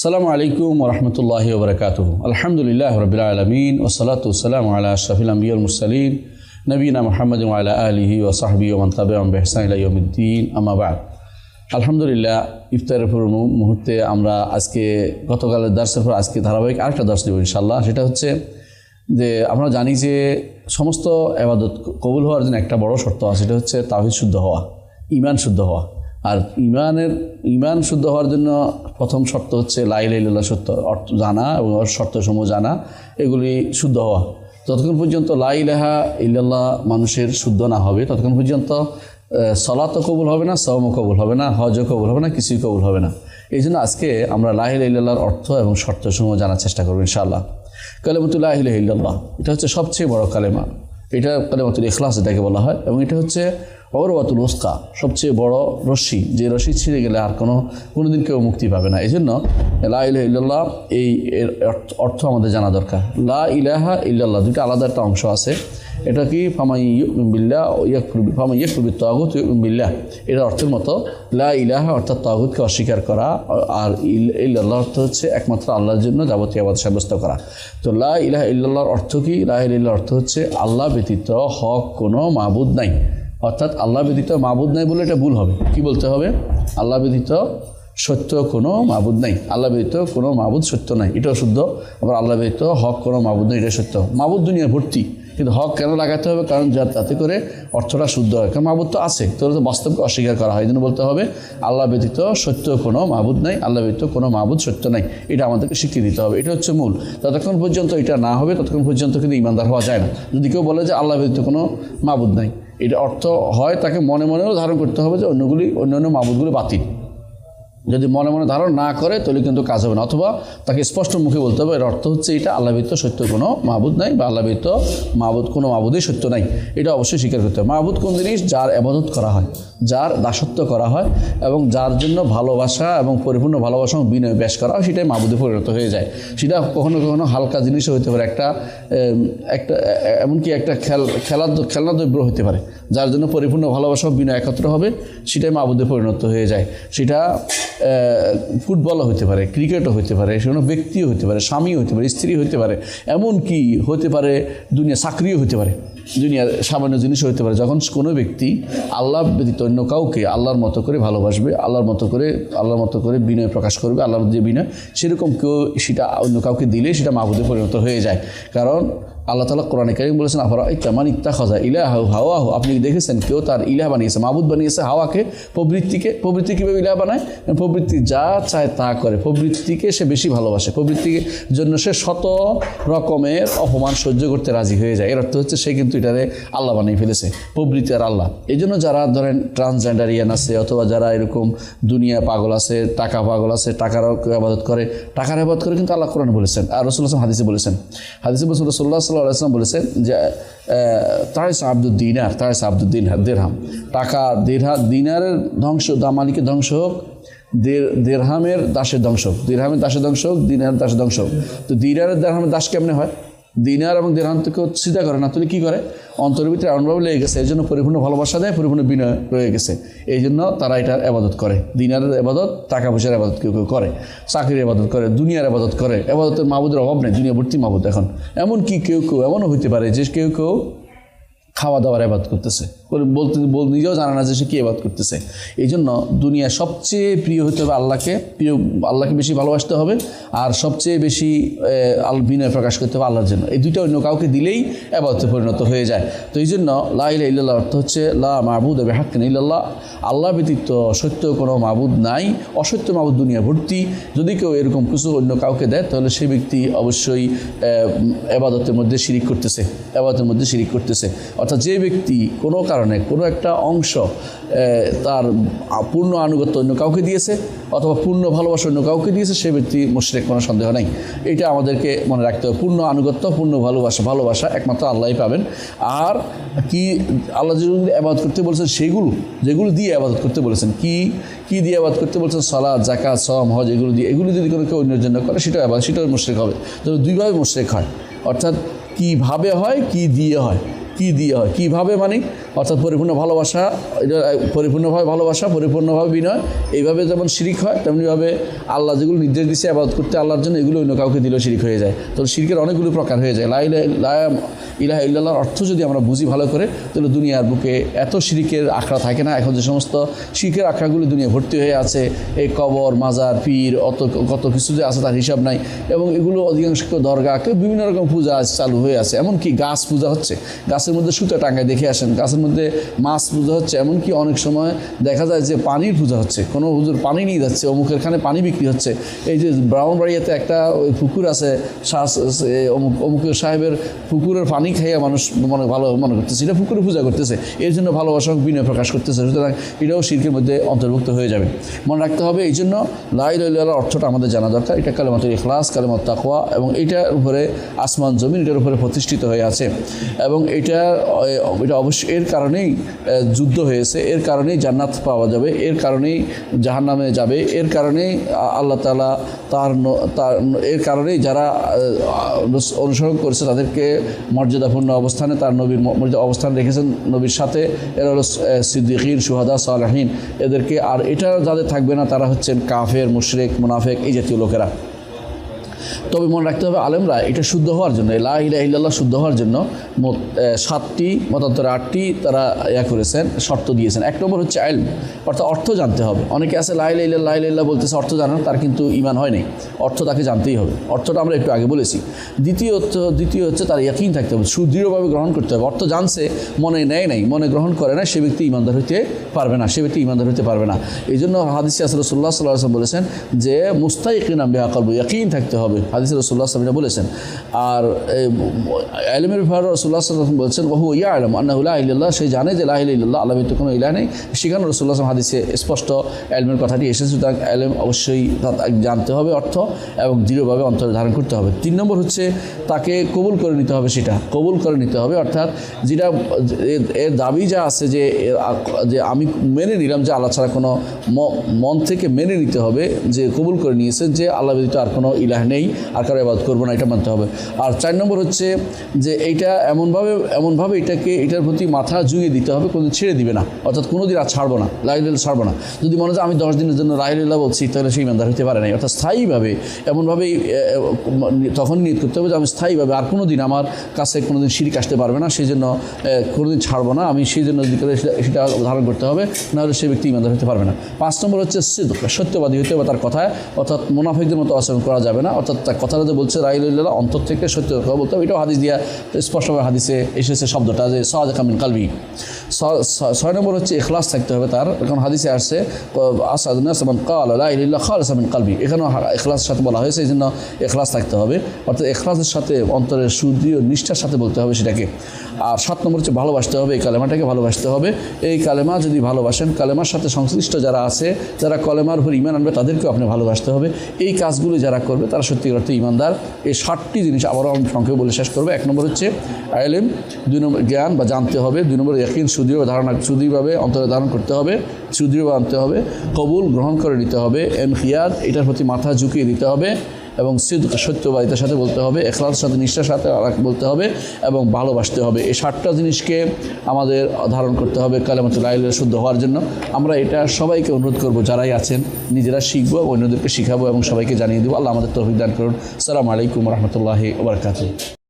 আসসালামু আলাইকুম ওরহমতুল্লাহ ওবরকাত আলহামদুলিল্লাহ রবিল আলমিন ওসলাতাম আল্লাহ আশরফিল আম্বিউল মুরসালিন নবীনা মোহাম্মদ আলা আলহি ও সাহবি ওমান তাবে বেহসাইলাইমুদ্দিন আমাবাদ আলহামদুলিল্লাহ, ইফতারের মুহূর্তে আমরা আজকে গতকালের দর্শের পর আজকে ধারাবাহিক আরেকটা দর্শ দেব ইনশাল্লাহ সেটা হচ্ছে যে আমরা জানি যে সমস্ত আবাদত কবুল হওয়ার জন্য একটা বড় শর্ত আছে, সেটা হচ্ছে তাহিদ শুদ্ধ হওয়া ইমান শুদ্ধ হওয়া। আর ইমানের, ইমান শুদ্ধ হওয়ার জন্য প্রথম শর্ত হচ্ছে লাইলাইল্লাহ সত্য অর্থ জানা এবং শর্তসমূহ জানা, এগুলি শুদ্ধ হওয়া। যতক্ষণ পর্যন্ত লাইলাহা ইল্লাল্লাহ মানুষের শুদ্ধ না হবে, ততক্ষণ পর্যন্ত সলাতও কবুল হবে না সওমও কবুল হবে না, হজও কবুল হবে না, কিছুই কবুল হবে না। এই জন্য আজকে আমরা লাহিল ইল্লাহর অর্থ এবং শর্তসমূহ জানার চেষ্টা করব ইনশাআল্লাহ। কালেমতুল্লাহ ইল্লাল্লাহ, এটা হচ্ছে সবচেয়ে বড় কালেমা। এটা কালেমাতুল ইখলাস এটাকে বলা হয়, এবং এটা হচ্ছে অরওয়াতুল উস্কা, সবচেয়ে বড় রশ্মি। যে রশ্মি ছিঁড়ে গেলে আর কোনো, কোনোদিন কেউ মুক্তি পাবে না। এই জন্য লা ইলাহা ইল্লাল্লাহ, এই এর অর্থ- আমাদের জানা দরকার। লা ইলাহা ইল্লাল্লাহ দুটো আলাদা একটা অংশ আছে। এটা কি? ফামাই বিল্লাহ ফামাই ইয়কুবি তাগুত বিল্লাহ। এটার অর্থের মতো লা ইলাহা, অর্থাৎ তাগুতকে অস্বীকার করা আর ইল- ইল্লাল্লাহ অর্থ হচ্ছে একমাত্র আল্লাহর জন্য যাবতীয় আবাদ সাব্যস্ত করা। তো লা ইলাহা ইল্লাল্লাহর অর্থ কি? লা ইলাহা অর্থ হচ্ছে আল্লাহ ব্যতীত হক কোনো মাবুদ নাই। অর্থাৎ আল্লাহ ব্যতীত মাবুদ নাই বলে এটা ভুল হবে। কি বলতে হবে? আল্লাহ ব্যতীত সত্য কোনো মাবুদ নাই। আল্লাহ ব্যতীত কোনো মাবুদ সত্য নাই। এটাও শুদ্ধ। আবার আল্লাহ ব্যতীত হক কোনো মাবুদ নেই, এটা সত্য। মাবুদ দুনিয়া ভর্তি। কিন্তু হক কেন লাগাতে হবে? কারণ যা তাতে করে অর্থটা শুদ্ধ হয়। কারণ মাবুদ তো আছে। তোর তো বাস্তবকে অস্বীকার করা হয়। এই জন্য বলতে হবে, আল্লাহ ব্যতীত সত্য কোনো মাবুদ নাই, আল্লাহ ব্যতীত কোনো মাবুদ সত্য নাই। এটা আমাদেরকে শিখিয়ে দিতে হবে। এটা হচ্ছে মূল। ততক্ষণ পর্যন্ত এটা না হবে, ততক্ষণ পর্যন্ত কিন্তু ইমানদার হওয়া যায় না। যদি কেউ বলে যে আল্লাহ ব্যতীত কোনো মাবুদ নাই এটা অর্থ হয় তাকে মনে মনেও ধারণ করতে হবে যে অন্যগুলি অন্য অন্য মাবুদগুলি বাতিল। যদি মনে মনে ধারণ না করে, তাহলে কিন্তু কাজ হবে না। অথবা তাকে স্পষ্ট মুখে বলতে হবে, এর অর্থ হচ্ছে এটা আল্লাহবিত্ত সত্য কোনো মাহবুদ নাই বা আল্লাহবিত্ত মাহবুদ কোনো মাহবুদই সত্য নাই। এটা অবশ্যই স্বীকার করতে হবে। মাহবুদ কোন জিনিস? যার আবাদত করা হয়। যার দাসত্ব করা হয় এবং যার জন্য ভালোবাসা এবং পরিপূর্ণ ভালোবাসা এবং বিনয় ব্যাস করা হয়, সেটাই মাবুদে পরিণত হয়ে যায়। সেটা কখনো কখনো হালকা জিনিসও হতে পারে, একটা একটা, এমনকি একটা খেল, খেলার খেলনা দ্রব্য হতে পারে, যার জন্য পরিপূর্ণ ভালোবাসা বিনয় একত্র হবে, সেটাই মাবুদে পরিণত হয়ে যায়। সেটা ফুটবলও হতে পারে, ক্রিকেটও হতে পারে সে কোনো ব্যক্তিও হতে পারে, স্বামীও হতে পারে স্ত্রী হতে পারে এমন কি হতে পারে দুনিয়া চাকরিও হতে পারে। দুনিয়ার সামান্য জিনিস হইতে পারে। যখন কোনো ব্যক্তি আল্লাহ ব্যতীত অন্য কাউকে আল্লাহর মতো করে ভালোবাসবে, আল্লাহর মতো করে, আল্লাহর মতো করে বিনয় প্রকাশ করবে, আল্লাহর যে বিনয়, সেরকম কেউ সেটা অন্য কাউকে দিলে সেটা মাহবুদে পরিণত হয়ে যায়। কারণ আল্লাহ তালা কোরআনে কারিম বলেছেন, আফরা ইত্তামান ইত্তা খাজা ইলাহ হাওয়াহ? আপনি দেখেছেন? কেউ তার ইলাহ বানিয়েছে মাহবুদ বানিয়েছে হাওয়াকে, প্রবৃত্তিকে, প্রবৃত্তি কীভাবে ইলাহ বানায়? প্রবৃত্তি যা চায় তা করে, প্রবৃত্তিকে সে বেশি ভালোবাসে প্রবৃত্তিকে জন্য সে শত রকমের অপমান সহ্য করতে রাজি হয়ে যায়। এর অর্থ হচ্ছে সে কিন্তু এটারে আল্লাহ বানিয়ে ফেলেছে, প্রবৃত্তি আর আল্লাহ। এই জন্য যারা ধরেন ট্রান্সজেন্ডারিয়ান আছে অথবা যারা এরকম দুনিয়া পাগল আছে, টাকা পাগল আছে, টাকার আবাদত করে, টাকার আবাদত করে কিন্তু আল্লাহ কোরআন বলেছেন, আর রসুল আসলাম হাদিসে বলেছেন। হাদিসে বলছেন রসুল্লাহ সাল্লাহ আসলাম বলেছেন যে তারেস আব্দুল দিনার, তারেস আব্দুল দিন দেড়হাম টাকা দেড়হা দিনারের ধ্বংস দামালিকে ধ্বংস হোক দেড়হামের দাসের ধ্বংস হোক। দেড়হামের দাসের ধ্বংস হোক, দিনারের দাসের ধ্বংস হোক। তো দিনারের দেড়হামের দাস কেমনে হয়? দিনার এবং দিনান্তকে সিধা করে না। তুমি কী করে? অন্তরের ভিতরে এমনভাবে লেগে গেছে, এই জন্য পরিপূর্ণ ভালোবাসা দেয়, পরিপূর্ণ বিনয় রয়ে গেছে। এই জন্য তারা এটার আবাদত করে। দিনারের আবাদত টাকা পয়সার আবাদত কেউ কেউ করে। চাকরির আবাদত করে, দুনিয়ার আবাদত করে। আবাদতের মাহবুদের অভাব নেই, দুনিয়া ভর্তি মাহবুদ এখন। এমন কি কেউ কেউ, এমনও হইতে পারে যে কেউ কেউ খাওয়া দাওয়ার আবাদ করতেছে। বলতে, বল, নিজেও জানে না যে সে কী আবাদ করতেছে। এই জন্য দুনিয়ায় সবচেয়ে প্রিয় হতে হবে আল্লাহকে, প্রিয়, আল্লাহকে বেশি ভালোবাসতে হবে, আর সবচেয়ে বেশি আল, বিনয় প্রকাশ করতে হবে আল্লাহর জন্য। এই দুইটা অন্য কাউকে দিলেই আবাদতে পরিণত হয়ে যায়। তো এই জন্য লাইলা ইল্লাহ অর্থ হচ্ছে লা মাহবুদ হবে হাক্কিন ইল্লাল্লাহ। আল্লাহ ব্যতীত সত্য কোনো মাবুদ নাই। অসত্য মাবুদ দুনিয়া ভর্তি। যদি কেউ এরকম কিছু অন্য কাউকে দেয়, তাহলে সেই ব্যক্তি অবশ্যই এবাদতের মধ্যে শিরিক করতেছে, এবাদতের মধ্যে শিরিক করতেছে। অর্থাৎ যে ব্যক্তি কোনো কারণে কোনো একটা অংশ তার পূর্ণ আনুগত্য অন্য কাউকে দিয়েছে অথবা পূর্ণ ভালোবাসা অন্য কাউকে দিয়েছে, সে ব্যক্তি মুশরিক কোনো সন্দেহ নাই। এটা আমাদেরকে মনে রাখতে হবে। পূর্ণ আনুগত্য, পূর্ণ ভালোবাসা ভালোবাসা একমাত্র আল্লাহই পাবেন। আর কি আল্লাহ যেগুলো আবাদ করতে বলেছেন, সেগুলো, যেগুলো দিয়ে আবাদত করতে বলেছেন, কি কি দিয়ে আবাদ করতে বলছেন? সালাদ জাকাত সম হজ, এগুলো দিয়ে। এগুলো যদি কোনো কেউ অন্যের জন্য করে, সেটাও আবাদ সেটাও মুশরিক হবে। তবে দুইভাবে মুশরিক হয়। অর্থাৎ কীভাবে হয়, কি দিয়ে হয়, কি দিয়ে হয়। কীভাবে মানি অর্থাৎ পরিপূর্ণ ভালোবাসা, এটা পরিপূর্ণভাবে ভালোবাসা, পরিপূর্ণভাবে বিনয়, এইভাবে যেমন শিরিক হয়, তেমনিভাবে আল্লাহ যেগুলো নির্দেশ দিচ্ছে আবাদ করতে আল্লাহর জন্য এগুলো অন্য কাউকে দিলেও শিরিক হয়ে যায়। তো শিরিকের অনেকগুলো প্রকার হয়ে যায়। লাই ইলাহ ইল্লাহর অর্থ যদি আমরা বুঝি ভালো করে, তাহলে দুনিয়ার বুকে এত শিরিকের আখড়া থাকে না। এখন যে সমস্ত শিরিকের আখড়াগুলো দুনিয়া ভর্তি হয়ে আছে, এই কবর, মাজার, পীর, অত, কত কিছু যে আছে তার হিসাব নাই। এবং এগুলো অধিকাংশ দরগা বিভিন্ন রকম পূজা চালু হয়ে আছে। এমনকি গাছ পূজা হচ্ছে। গাছের মধ্যে সুতো টাঙ্গায় দেখে আসেন। গাছের মধ্যে মাছ পূজা হচ্ছে, এমনকি অনেক সময় দেখা যায় যে পানির পূজা হচ্ছে। কোনো হুজুর পানি নিয়ে যাচ্ছে অমুকের খানে পানি বিক্রি হচ্ছে। এই যে ব্রাহ্মণবাড়িয়াতে একটা ওই পুকুর আছে শ্বাস অমুক অমুকের সাহেবের পুকুরের পানি খাইয়ে মানুষ মনে ভালো মনে করতেছে। এটা পুকুরে পূজা করতেছে। এর জন্য ভালোবাসা বিনয় প্রকাশ করতেছে। সুতরাং এটাও শিল্পের মধ্যে অন্তর্ভুক্ত হয়ে যাবে। মনে রাখতে হবে, এই জন্য লাই লাইলার অর্থটা আমাদের জানা দরকার। এটা কালেমাতুল ইখলাস, কালেমাত তাকওয়া এবং এটার উপরে আসমান জমিন, এটার উপরে প্রতিষ্ঠিত হয়ে আছে। এবং এটা এটা অবশ্যই এর কারণেই যুদ্ধ হয়েছে, এর কারণেই জান্নাত পাওয়া যাবে, এর কারণেই জাহান্নামে যাবে, এর কারণেই আল্লাহ তালা তার তার এর কারণেই যারা অনুসরণ করেছে তাদেরকে মর্যাদাপূর্ণ অবস্থানে তার নবীর মর্যাদা, অবস্থান রেখেছেন নবীর সাথে। এরা হলো সিদ্দিকিন, সুহাদা, সালাহীন। এদেরকে আর এটা যাদের থাকবে না, তারা হচ্ছেন কাফের, মুশরেক, মুনাফেক এই জাতীয় লোকেরা। তবে মনে রাখতে হবে, আলেমরা এটা শুদ্ধ হওয়ার জন্য লাহ ইল্লাহ শুদ্ধ হওয়ার জন্য সাতটি, মতান্তরে আটটি তারা ইয়া করেছেন, শর্ত দিয়েছেন। এক নম্বর হচ্ছে আইল, অর্থাৎ অর্থ জানতে হবে। অনেকে আছে ইল্লাহ ইল্লাহ বলতেছে, অর্থ জানেন তার কিন্তু ইমান হয় নাই। অর্থ তাকে জানতেই হবে। অর্থটা আমরা একটু আগে বলেছি। দ্বিতীয় দ্বিতীয় হচ্ছে তার ইয়াকিন থাকতে হবে, সুদৃঢ়ভাবে গ্রহণ করতে হবে। অর্থ জানছে, মনে নেয় নাই, মনে গ্রহণ করে না সে ব্যক্তি ইমানদার হইতে পারবে না, সে ব্যক্তি ইমানদার হইতে পারবে না। এই জন্য হাদিস রসুল্লাহ সাল্লাহ বলেছেন যে মুস্তাইকিন আমি আকাল ইয়াকিন থাকতে হবে হাদিস রসুল্লাহ আসলাম এটা বলেছেন। আর আলমের ব্যাপারে রসুল্লাহ সাল্লাম বলছেন বহু ইয়া আলম আন্নাহুল্লাহ ইল্লাহ সে জানে যে লাহ ইল্লাহ আল্লাহ তো কোনো ইলাহ নেই। সেখানে রসুল্লাহ আসলাম হাদিসে স্পষ্ট আলমের কথাটি এসেছে, সুতরাং আলম অবশ্যই জানতে হবে অর্থ এবং দৃঢ়ভাবে অন্তরে ধারণ করতে হবে। তিন নম্বর হচ্ছে তাকে কবুল করে নিতে হবে সেটা। কবুল করে নিতে হবে, অর্থাৎ যেটা এর- দাবি যা আছে যে যে আমি মেনে নিলাম যে আল্লাহ ছাড়া কোনো মন থেকে মেনে নিতে হবে, যে কবুল করে নিয়েছে, যে আল্লাহ ব্যতীত আর কোনো ইলাহ নেই। আর কারও আবাদ করব না, এটা মানতে হবে। আর চার নম্বর হচ্ছে যে এইটা এমনভাবে এমনভাবে এটাকে, এটার প্রতি মাথা জুগিয়ে দিতে হবে কোনো ছেড়ে দিবে না। অর্থাৎ কোনো দিন আর ছাড়বো না লাইল ছাড়বো না। যদি মনে হয় আমি দশ দিনের জন্য লাইল্লাহ বলছি তাহলে সেই ইমানদার হতে পারে নাই। অর্থাৎ স্থায়ীভাবে, এমনভাবেই তখন নিয়ত করতে হবে যে আমি স্থায়ীভাবে আর কোনো দিন আমার কাছে কোনো দিন শিরিক আসতে পারবে না, সেই জন্য কোনো দিন ছাড়বো না। আমি সেই জন্য যদি সেটা ধারণ করতে হবে, নাহলে সেই ব্যক্তি ইমানদার হতে পারবে না। পাঁচ নম্বর হচ্ছে সত্যবাদী হতে হবে তার কথায়। অর্থাৎ মুনাফিকদের মতো আচরণ করা যাবে না। অর্থাৎ তার কথাটা যে বলছে রাইল্লাহ অন্তর থেকে সত্য কথা বলতে হবে। এটাও হাদিস দিয়া স্পষ্টভাবে হাদিসে এসেছে শব্দটা যে সাদ কামিন কালবি। ছয় নম্বর হচ্ছে এখলাস থাকতে হবে তার। এখন হাদিসে আসছে আসাদুল্লাহমান কাল আল্লাহ কালবি। এখানেও ইখলাসের সাথে বলা হয়েছে এই জন্য এখলাস থাকতে হবে। অর্থাৎ এখলাসের সাথে অন্তরের সুদৃঢ় নিষ্ঠার সাথে বলতে হবে সেটাকে। আর সাত নম্বর হচ্ছে ভালোবাসতে হবে, এই কালেমাটাকে ভালোবাসতে হবে। এই কালেমা যদি ভালোবাসেন, কালেমার সাথে সংশ্লিষ্ট যারা আছে, যারা কলেমার উপর ইমান আনবে, তাদেরকেও আপনি ভালোবাসতে হবে। এই কাজগুলো যারা করবে, তারা সত্যিকার অর্থে ইমানদার। এই ষাটটি জিনিস আবারও আমি সংক্ষেপে বলে শেষ করব। এক নম্বর হচ্ছে আইলেম, দুই নম্বর জ্ঞান বা জানতে হবে, দুই নম্বর ইয়াকিন সুদৃঢ় ধারণা সুদৃঢ়ভাবে অন্তরে ধারণ করতে হবে সুদৃঢ় আনতে হবে, কবুল গ্রহণ করে নিতে হবে এম খিয়াদ এটার প্রতি মাথা ঝুঁকিয়ে দিতে হবে এবং সত্যবাদিতার সাথে বলতে হবে এখলাস সাথে, নিষ্ঠার সাথে বলতে হবে এবং ভালোবাসতে হবে। এই সাতটা জিনিসকে আমাদের ধারণ করতে হবে কালেমাতুল আইলের শুদ্ধ হওয়ার জন্য। আমরা এটা সবাইকে অনুরোধ করব, যারাই আছেন, নিজেরা শিখব অন্যদেরকে শিখাবো এবং সবাইকে জানিয়ে দেবো। আল্লাহ আমাদের তৌফিক দান করুন। সালাম আলাইকুম রহমতুল্লাহি ওবরকাতু